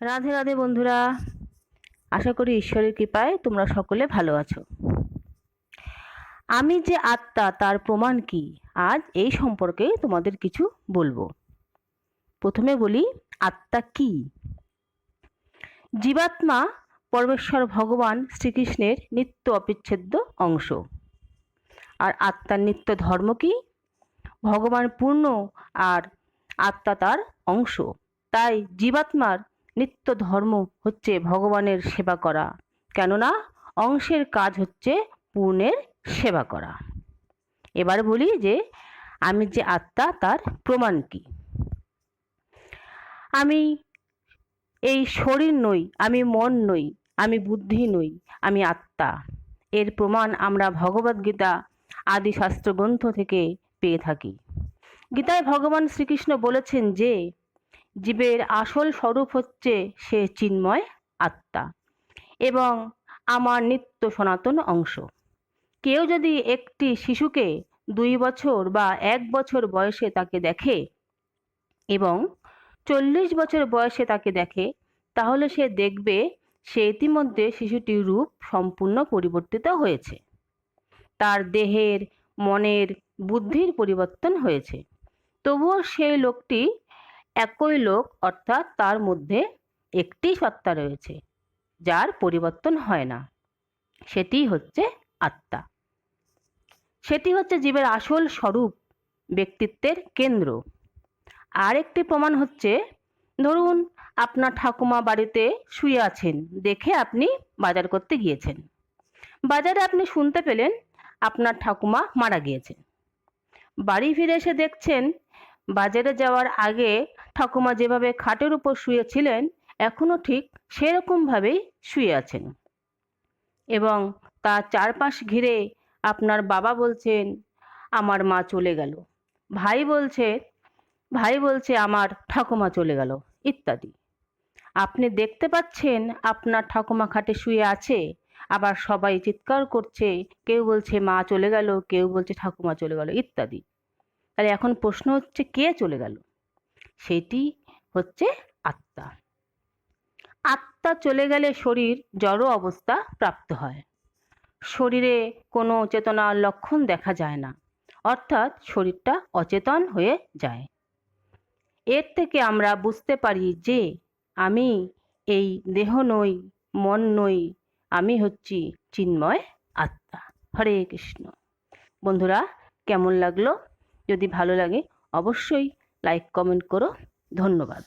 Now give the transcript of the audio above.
রাধে রাধে বন্ধুরা, আশা করি ঈশ্বরের কৃপায় তোমরা সকলে ভালো আছো। আমি যে আত্মা, তার প্রমাণ কি? আজ এই সম্পর্কে তোমাদের কিছু বলব। প্রথমে বলি, আত্মা কি? জীবাত্মা পরমেশ্বর ভগবান শ্রীকৃষ্ণের নিত্য অবিচ্ছেদ্য অংশ। আর আত্মার নিত্য ধর্ম কি? ভগবান পূর্ণ আর আত্মা তার অংশ। তাই জীবাত্মার নিত্য ধর্ম হচ্ছে ভগবানের সেবা করা। কেননা অংশের কাজ হচ্ছে পূর্ণের সেবা করা। এবার বলি যে, আমি যে আত্মা, তার প্রমাণ কি? আমি এই শরীর নই, আমি মন নই, আমি বুদ্ধি নই, আমি আত্মা। এর প্রমাণ আমরা ভগবদ্গীতা আদি শাস্ত্র গ্রন্থ থেকে পেয়ে থাকি। গীতায় ভগবান শ্রীকৃষ্ণ বলেছেন যে জীবের আসল স্বরূপ হচ্ছে সে চিন্ময় আত্মা এবং আমার নিত্য সনাতন অংশ। কেউ যদি একটি শিশুকে দুই বছর বা এক বছর বয়সে তাকে দেখে এবং চল্লিশ বছর বয়সে তাকে দেখে, তাহলে সে দেখবে সে ইতিমধ্যে শিশুটির রূপ সম্পূর্ণ পরিবর্তিত হয়েছে। তার দেহের, মনের বুদ্ধির পরিবর্তন হয়েছে। তবুও সেই লোকটি একই লোক, অর্থাৎ তার মধ্যে একটি সত্তা রয়েছে, যার পরিবর্তন হয় না। সেটি হচ্ছে আত্মা। সেটি হচ্ছে জীবের আসল স্বরূপ, ব্যক্তিত্বের কেন্দ্র। আরেকটি প্রমাণ হচ্ছে, ধরুন আপনার ঠাকুমা বাড়িতে শুয়ে আছেন, দেখে আপনি বাজার করতে গিয়েছেন। বাজারে আপনি শুনতে পেলেন, আপনার ঠাকুমা মারা গিয়েছেন। বাড়ি ফিরে এসে দেখছেন, বাজারে যাওয়ার আগে ঠাকুমা যেভাবে খাটের উপর শুয়েছিলেন এখনও ঠিক সেরকমভাবেই শুয়ে আছেন। এবং তার চারপাশ ঘিরে আপনার বাবা বলছেন, আমার মা চলে গেল। ভাই বলছে ভাই বলছে আমার ঠাকুমা চলে গেল, ইত্যাদি। আপনি দেখতে পাচ্ছেন আপনার ঠাকুমা খাটে শুয়ে আছে, আবার সবাই চিৎকার করছে, কেউ বলছে মা চলে গেল, কেউ বলছে ঠাকুমা চলে গেল, ইত্যাদি। তাহলে এখন প্রশ্ন হচ্ছে, কে চলে গেল? সেটি হচ্ছে আত্মা। আত্মা চলে গেলে শরীর জড় অবস্থা প্রাপ্ত হয়। শরীরে কোনো চেতনার লক্ষণ দেখা যায় না, অর্থাৎ শরীরটা অচেতন হয়ে যায়। এর থেকে আমরা বুঝতে পারি যে আমি এই দেহ নই, মন নই, আমি হচ্ছি চিন্ময় আত্মা। হরে কৃষ্ণ। বন্ধুরা, কেমন লাগল? যদি ভালো লাগে, অবশ্যই লাইক কমেন্ট করো। ধন্যবাদ।